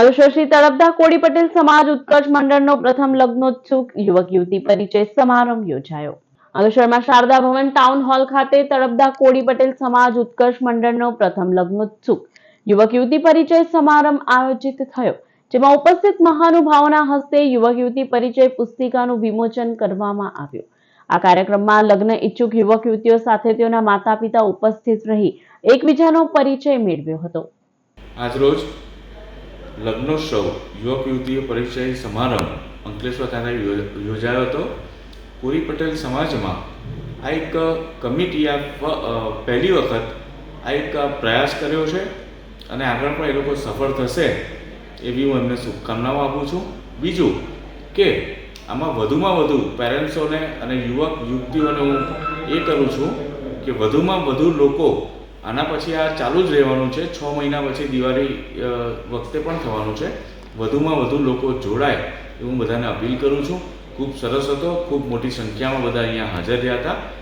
અંકલેશ્વરથી તળપદા કોડી પટેલ સમાજ ઉત્કર્ષ મંડળનો પ્રથમ લગ્નોત્સુક યુવક યુવતી પરિચય સમારંભ યોજાયો. અંકલેશ્વરમાં શારદા ભવન ટાઉન હોલ ખાતે તળપદા કોડી પટેલ સમાજ ઉત્કર્ષ મંડળનો પ્રથમ લગ્નોત્સુક યુવક યુવતી પરિચય સમારંભ આયોજિત થયો, જેમાં ઉપસ્થિત મહાનુભાવોના હસ્તે યુવક યુવતી પરિચય પુસ્તિકાનું વિમોચન કરવામાં આવ્યું. આ કાર્યક્રમમાં લગ્ન ઈચ્છુક યુવક યુવતીઓ સાથે તેઓના માતા પિતા ઉપસ્થિત રહી એકબીજાનો પરિચય મેળવ્યો હતો. આજરોજ લગ્નોત્સવ યુવક યુવતીઓ પરિચય સમારંભ, અંકલેશ્વર ખાતે યોજાયો હતો. પુરી પટેલ સમાજમાં આ એક કમિટી આ પહેલી વખત આ એક પ્રયાસ કર્યો છે અને આગળ પણ એ લોકો સફળ થશે એવી હું એમને શુભકામનાઓ આપું છું. બીજું કે આમાં વધુમાં વધુ પેરેન્ટ્સોને અને યુવક યુવતીઓને હું એ કરું છું કે વધુમાં વધુ લોકો આના પછી આ ચાલુ જ રહેવાનું છે. છ મહિના પછી દિવાળી વખતે પણ થવાનું છે. વધુમાં વધુ લોકો જોડાય એવું બધાને અપીલ કરું છું. ખૂબ સરસ હતો. ખૂબ મોટી સંખ્યામાં બધા અહીંયા હાજર રહ્યા હતા.